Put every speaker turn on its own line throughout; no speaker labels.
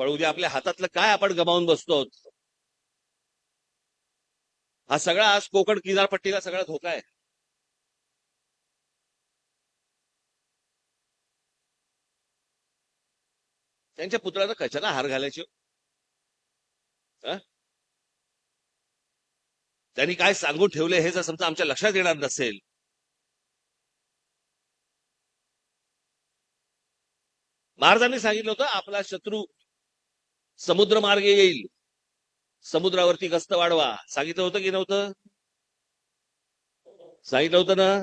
पण उद्या आपल्या हातातलं काय आपण गमावून बसतो? हा सगळा आज कोकण किनारपट्टीला सगळा धोका आहे. त्यांच्या पुत्राचा कशाला हार घालायची हो. त्यांनी काय सांगून ठेवले हे जर समजा आमच्या लक्षात येणार नसेल. महाराजांनी सांगितलं होतं आपला शत्रू समुद्र मार्गे येईल. समुद्रावरती गस्त वाढवा. सांगितलं होतं की नव्हतं? सांगितलं होतं ना?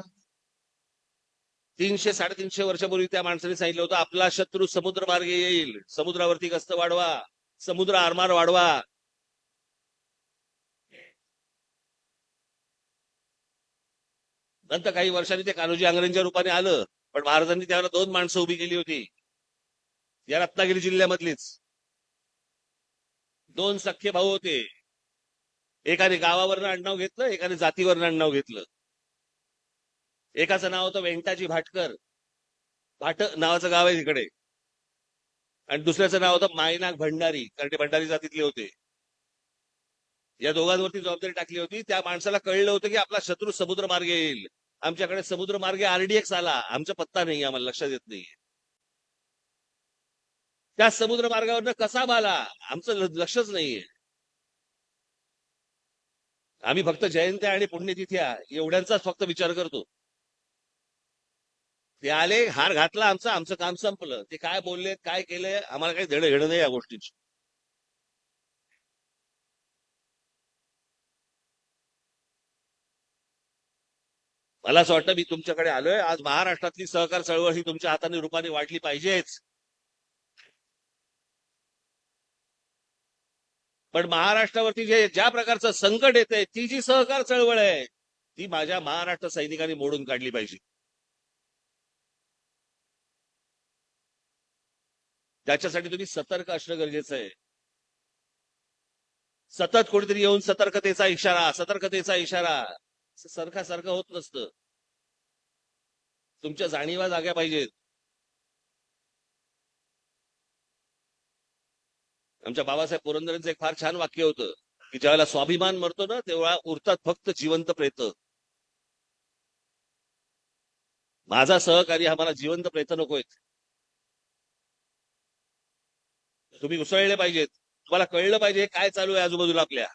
तीनशे साडेतीनशे वर्षापूर्वी त्या माणसाने सांगितलं होतं आपला शत्रू समुद्र मार्गे येईल. समुद्रावरती गस्त वाढवा. समुद्र आरमार वाढवा. नंतर काही वर्षांनी ते कान्होजी आंग्रेंच्या रूपाने आलं पण महाराजांनी त्यावेळेला दोन माणसं उभी केली होती. या रत्नागिरी जिल्ह्यामधलीच. दोन सख्खे भाऊ होते. एकाने गावावरनं आडनाव घेतलं एकाने जातीवरनं आडनाव घेतलं. एकाचं नाव होतं वेंटाजी भाटकर. भाट नावाचं गाव आहे तिकडे. आणि दुसऱ्याचं नाव होतं मायनाक भंडारी कारण ते भंडारी जातीतले होते. या दोघांवरती जबाबदारी टाकली होती. त्या माणसाला कळलं होतं की आपला शत्रू समुद्र मार्गे येईल. आमच्याकडे समुद्र मार्गे आरडीएक्स आला. आमचा पत्ता नाही आम्हाला लक्षात येत नाहीये. त्या समुद्र मार्गावरनं कसा आला आमचं ल- लक्षच नाहीये. आम्ही फक्त जयंत्या आणि पुण्यतिथ्या एवढ्यांचाच फक्त विचार करतो. ते आले हार घातला आमचा आमचं काम संपलं. ते काय बोलले काय केलंय आम्हाला काही देणं घेणं नाही या गोष्टीची. मला असं वाटतं मी तुमच्याकडे आलोय. आज महाराष्ट्रातली सहकार चळवळ ही तुमच्या हाताने रूपाने वाढली पाहिजेच. पण महाराष्ट्रावरती जे ज्या प्रकारचं संकट येते ती जी सहकार चळवळ आहे ती माझ्या महाराष्ट्र सैनिकांनी मोडून काढली पाहिजे. त्याच्यासाठी तुम्ही सतर्क असणं गरजेचं आहे. सतत कोणीतरी येऊन सतर्कतेचा इशारा सतर्कतेचा इशारा सारखा सारखं होत नसतं. तुमच्या जाणीवा जाग्या पाहिजेत. आमच्या बाबासाहेब पुरंदरेंचं एक फार छान वाक्य होतं की ज्यावेळेला स्वाभिमान मरतो ना तेव्हा उरतात फक्त जिवंत प्रेत. माझा सहकारी हा मला जिवंत प्रेत नकोय तुम्ही उसळले पाहिजेत. तुम्हाला कळलं पाहिजे काय चालू आहे आजूबाजूला आपल्या.